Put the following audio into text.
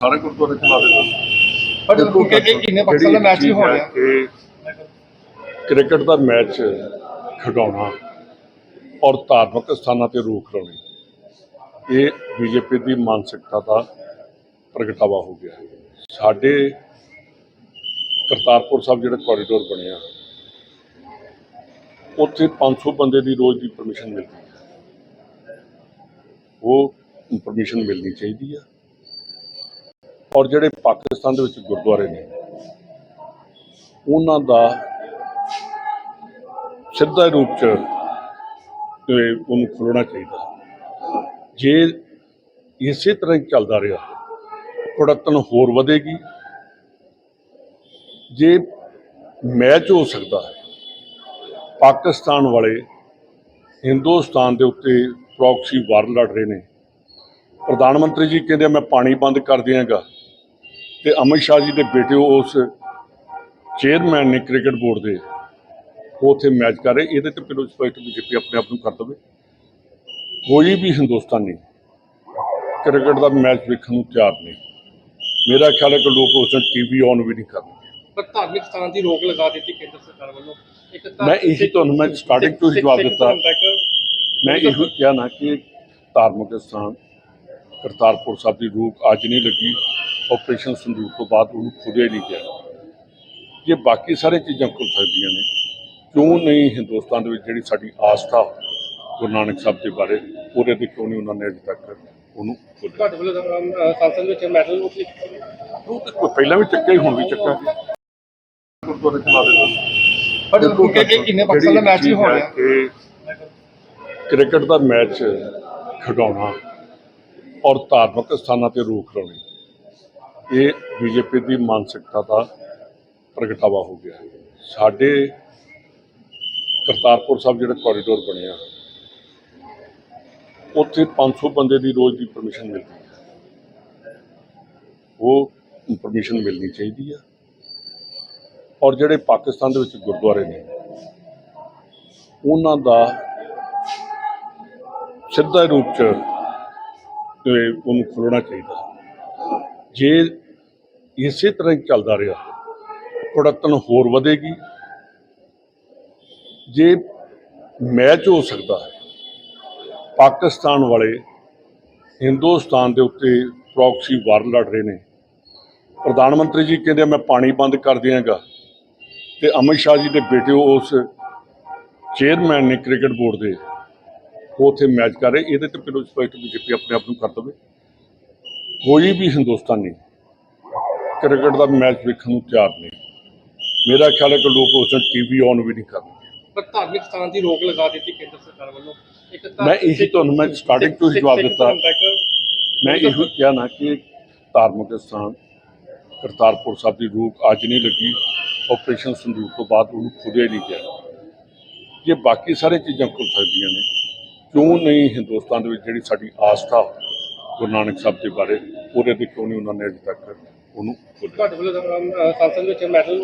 ਸਾਰੇ ਗੁਰਦੁਆਰੇ ਚਲਾ ਦੇ ਪਰ ਕਿ ਕਿ ਕਿੰਨੇ ਪਾਕਿਸਤਾਨ ਦਾ ਮੈਚ ਵੀ ਹੋ ਰਿਹਾ ਕ੍ਰਿਕਟ ਦਾ ਮੈਚ ਖਿਡਾਉਣਾ ਔਰ ਧਾਰਮਿਕ ਸਥਾਨਾਂ ਤੇ ਰੋਕ ਲਾਉਣੀ ਇਹ ਬੀਜੇਪੀ ਦੀ ਮਾਨਸਿਕਤਾ ਦਾ ਪ੍ਰਗਟਾਵਾ ਹੋ ਗਿਆ ਹੈ। ਸਾਡੇ ਕਰਤਾਰਪੁਰ ਸਾਹਿਬ ਜਿਹੜਾ ਕੋਰੀਡੋਰ ਬਣਿਆ ਉੱਥੇ 500 ਬੰਦੇ ਦੀ ਰੋਜ਼ ਦੀ ਪਰਮਿਸ਼ਨ ਮਿਲਦੀ ਹੈ। ਉਹ ਪਰਮਿਸ਼ਨ ਮਿਲਣੀ ਚਾਹੀਦੀ ਆ ਔਰ ਜਿਹੜੇ ਪਾਕਿਸਤਾਨ ਦੇ ਵਿੱਚ ਗੁਰਦੁਆਰੇ ਨੇ, ਉਹਨਾਂ ਦਾ ਸਿੱਧਾ ਰੂਪ ਚ ਉਹਨੂੰ ਖੋਲ੍ਹਣਾ ਚਾਹੀਦਾ। ਜੇ ਇਸੇ ਤਰ੍ਹਾਂ ਹੀ ਚੱਲਦਾ ਰਿਹਾ ਕੁੜਤਨ ਹੋਰ ਵਧੇਗੀ। ਜੇ ਮੈਚ ਹੋ ਸਕਦਾ ਹੈ, ਪਾਕਿਸਤਾਨ ਵਾਲੇ ਹਿੰਦੁਸਤਾਨ ਦੇ ਉੱਤੇ ਪ੍ਰੌਕਸੀ ਵਾਰ ਲੜ ਰਹੇ ਨੇ। ਪ੍ਰਧਾਨ ਮੰਤਰੀ ਜੀ ਕਹਿੰਦੇ ਮੈਂ ਪਾਣੀ ਬੰਦ ਕਰ ਦਿਆਂਗਾ। ਤੇ ਅਮਿਤ ਸ਼ਾਹ ਜੀ ਦੇ ਬੇਟੇ ਉਸ ਚੇਅਰਮੈਨ ਨੇ ਕ੍ਰਿਕਟ ਬੋਰਡ ਦੇ ਉੱਥੇ ਮੈਚ ਕਰ ਰਹੇ ਇਹਦੇ ਤੇ ਪਿਲੋ ਸਪਸ਼ਟ ਬੀਜੇਪੀ ਆਪਣੇ ਆਪ ਨੂੰ ਕਰ ਦਵੇ। ਕੋਈ ਵੀ ਹਿੰਦੁਸਤਾਨੀ ਕ੍ਰਿਕਟ ਦਾ ਮੈਚ ਵੇਖਣ ਨੂੰ ਤਿਆਰ ਨਹੀਂ। ਮੇਰਾ ਖਿਆਲ ਹੈ ਕਿ ਲੋਕ ਉਸ ਨੂੰ ਟੀਵੀ ਔਨ ਵੀ ਨਹੀਂ ਕਰਨਗੇ। ਪਰ ਧਾਰਮਿਕ ਸਥਾਨ ਦੀ ਰੋਕ ਲਗਾ ਦਿੱਤੀ ਕੇਂਦਰ ਸਰਕਾਰ ਵੱਲੋਂ। ਇੱਕ ਤਾਂ ਮੈਂ ਇਹੀ ਤੁਹਾਨੂੰ ਮੈਂ starting ਤੋਂ ਹੀ ਜਵਾਬ ਦਿੱਤਾ। ਮੈਂ ਇਹੋ ਕਿਹਾ ਨਾ ਕਿ ਧਾਰਮਿਕ ਸਥਾਨ ਕਰਤਾਰਪੁਰ ਸਾਹਿਬ ਦੀ ਰੂਪ ਅੱਜ ਨਹੀਂ ਲੱਗੀ। ਆਪਰੇਸ਼ਨ ਸੰਦੂਕ ਤੋਂ ਬਾਅਦ ਉਹਨੂੰ ਖੁੱਲਿਆ ਨਹੀਂ ਗਿਆ ਜੇ ਬਾਕੀ ਸਾਰੇ ਚੀਜ਼ਾਂ ਖੁੱਲ ਸਕਦੀਆਂ ਨੇ ਕਿਉਂ ਨਹੀਂ ਹਿੰਦੁਸਤਾਨ ਦੇ ਵਿੱਚ ਜਿਹੜੀ ਸਾਡੀ ਆਸਥਾ ਗੁਰੂ ਨਾਨਕ ਸਾਹਿਬ ਦੇ ਬਾਰੇ ਉਹਦੇ ਤੇ ਕਿਉਂ ਨਹੀਂ ਉਹਨਾਂ ਨੇ ਅਜੇ ਤੱਕ ਉਹਨੂੰ ਖੋਲ੍ਹਿਆ ਤੁਹਾਡੇ ਵੱਲੋਂ ਅਹ, ਸੰਸਦ ਵਿੱਚ ਮੈਡਲ ਨੂੰ। ਉਹ ਤਾਂ ਕੋਈ ਪਹਿਲਾਂ ਵੀ ਚੱਕਿਆ ਹੀ ਹੁਣ ਵੀ ਚੱਕਾਂਗੇ ਗੁਰਦੁਆਰੇ ਚਲਾ ਦੇ ਪਰ ਕਿ ਕਿ ਕਿੰਨੇ ਪਾਕਿਸਤਾਨ ਦਾ ਮੈਚ ਵੀ ਹੋ ਰਿਹਾ ਕਿ ਕ੍ਰਿਕਟ ਦਾ ਮੈਚ ਖਿਡਾਉਣਾ ਔਰ ਧਾਰਮਿਕ ਸਥਾਨਾਂ ਤੇ ਰੋਕ ਲਾਉਣੀ ਇਹ ਬੀਜੇਪੀ ਦੀ ਮਾਨਸਿਕਤਾ ਦਾ ਪ੍ਰਗਟਾਵਾ ਹੋ ਗਿਆ ਸਾਡੇ ਕਰਤਾਰਪੁਰ ਸਾਹਿਬ ਜਿਹੜਾ ਕੋਰੀਡੋਰ ਬਣਿਆ ਉੱਥੇ 500 ਬੰਦੇ ਦੀ ਰੋਜ਼ ਦੀ ਪਰਮਿਸ਼ਨ ਮਿਲਦੀ ਹੈ। ਉਹ ਪਰਮਿਸ਼ਨ ਮਿਲਣੀ ਚਾਹੀਦੀ ਆ। ਔਰ ਜਿਹੜੇ ਪਾਕਿਸਤਾਨ ਦੇ ਵਿੱਚ ਗੁਰਦੁਆਰੇ ਨੇ, ਉਹਨਾਂ ਦਾ ਸਿੱਧਾ ਰੂਪ ਚ ਉਹਨੂੰ ਖੋਲ੍ਹਣਾ ਚਾਹੀਦਾ। ਜੇ ਇਸੇ ਤਰ੍ਹਾਂ ਹੀ ਚੱਲਦਾ ਰਿਹਾ। ਕੁੜਤਨ ਹੋਰ ਵਧੇਗੀ। ਜੇ ਮੈਚ ਹੋ ਸਕਦਾ ਹੈ, ਪਾਕਿਸਤਾਨ ਵਾਲੇ ਹਿੰਦੁਸਤਾਨ ਦੇ ਉੱਤੇ ਪ੍ਰੌਕਸੀ ਵਾਰ ਲੜ ਰਹੇ ਨੇ। ਪ੍ਰਧਾਨ ਮੰਤਰੀ ਜੀ ਕਹਿੰਦੇ ਮੈਂ ਪਾਣੀ ਬੰਦ ਕਰ ਦਿਆਂਗਾ। ਤੇ ਅਮਿਤ ਸ਼ਾਹ ਜੀ ਦੇ ਬੇਟੇ ਉਸ ਚੇਅਰਮੈਨ ਨੇ ਕ੍ਰਿਕਟ ਬੋਰਡ ਦੇ ਉਹ ਉੱਥੇ ਮੈਚ ਕਰ ਰਹੇ। ਇਹਦੇ ਤੇ ਪਿਲੋ ਸਪਸ਼ਟ ਬੀਜੇਪੀ ਆਪਣੇ ਆਪ ਨੂੰ ਕਰ ਦਵੇ। ਕੋਈ ਵੀ ਹਿੰਦੁਸਤਾਨੀ ਕ੍ਰਿਕਟ ਦਾ ਮੈਚ ਵੇਖਣ ਨੂੰ ਤਿਆਰ ਨਹੀਂ। ਮੇਰਾ ਖਿਆਲ ਹੈ ਕਿ ਲੋਕ ਉਸ ਨੂੰ ਟੀਵੀ ਔਨ ਵੀ ਨਹੀਂ ਕਰਨਗੇ। ਪਰ ਧਾਰਮਿਕ ਸਥਾਨ ਦੀ ਰੋਕ ਲਗਾ ਦਿੱਤੀ ਕੇਂਦਰ ਸਰਕਾਰ ਵੱਲੋਂ। ਇੱਕ ਤਾਂ ਮੈਂ ਇਹੀ ਤੁਹਾਨੂੰ ਮੈਂ starting ਤੋਂ ਹੀ ਜਵਾਬ ਦਿੱਤਾ। ਮੈਂ ਇਹੋ ਕਿਹਾ ਨਾ ਕਿ ਧਾਰਮਿਕ ਸਥਾਨ ਕਰਤਾਰਪੁਰ ਸਾਹਿਬ ਦੀ ਰੂਪ ਅੱਜ ਨਹੀਂ ਲੱਗੀ। ਆਪਰੇਸ਼ਨ ਸੰਦੂਕ ਤੋਂ ਬਾਅਦ ਉਹਨੂੰ ਖੁੱਲਿਆ ਨਹੀਂ ਗਿਆ ਜੇ ਬਾਕੀ ਸਾਰੇ ਚੀਜ਼ਾਂ ਖੁੱਲ ਸਕਦੀਆਂ ਨੇ ਕਿਉਂ ਨਹੀਂ ਹਿੰਦੁਸਤਾਨ ਦੇ ਵਿੱਚ ਜਿਹੜੀ ਸਾਡੀ ਆਸਥਾ ਗੁਰੂ ਨਾਨਕ ਸਾਹਿਬ ਦੇ ਬਾਰੇ ਉਹਦੇ ਤੇ ਕਿਉਂ ਨਹੀਂ ਉਹਨਾਂ ਨੇ ਅਜੇ ਤੱਕ ਉਹਨੂੰ ਖੋਲ੍ਹਿਆ। ਤੁਹਾਡੇ ਵੱਲੋਂ ਅਹ, ਸੰਸਦ ਵਿੱਚ ਮੈਡਲ